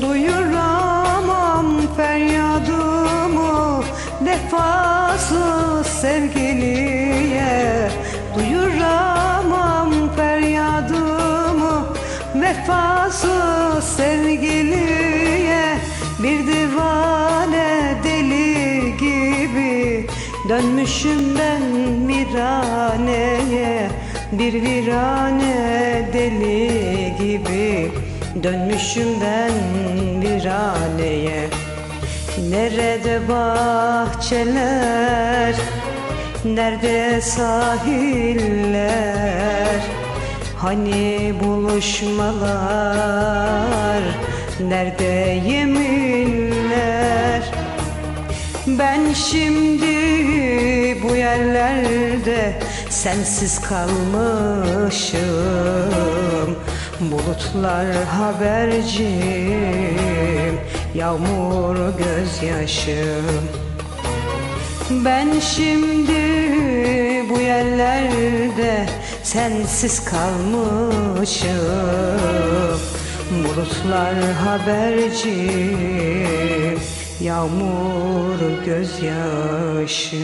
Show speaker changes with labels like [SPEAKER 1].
[SPEAKER 1] Duyuramam feryadımı Vefasız sevgiliye. Duyuramam feryadımı Vefasız sevgiliye. Bir divane deli gibi Dönmüşüm ben viraneye Bir virane deli gibi Dönmüşüm ben viraneye Nerede bahçeler? Nerede sahiller? Hani buluşmalar? Nerede yeminler? Ben şimdi bu yerlerde sensiz kalmışım Bulutlar habercim, yağmur gözyaşım. Ben şimdi bu yerlerde sensiz kalmışım. Bulutlar haberci, yağmur gözyaşım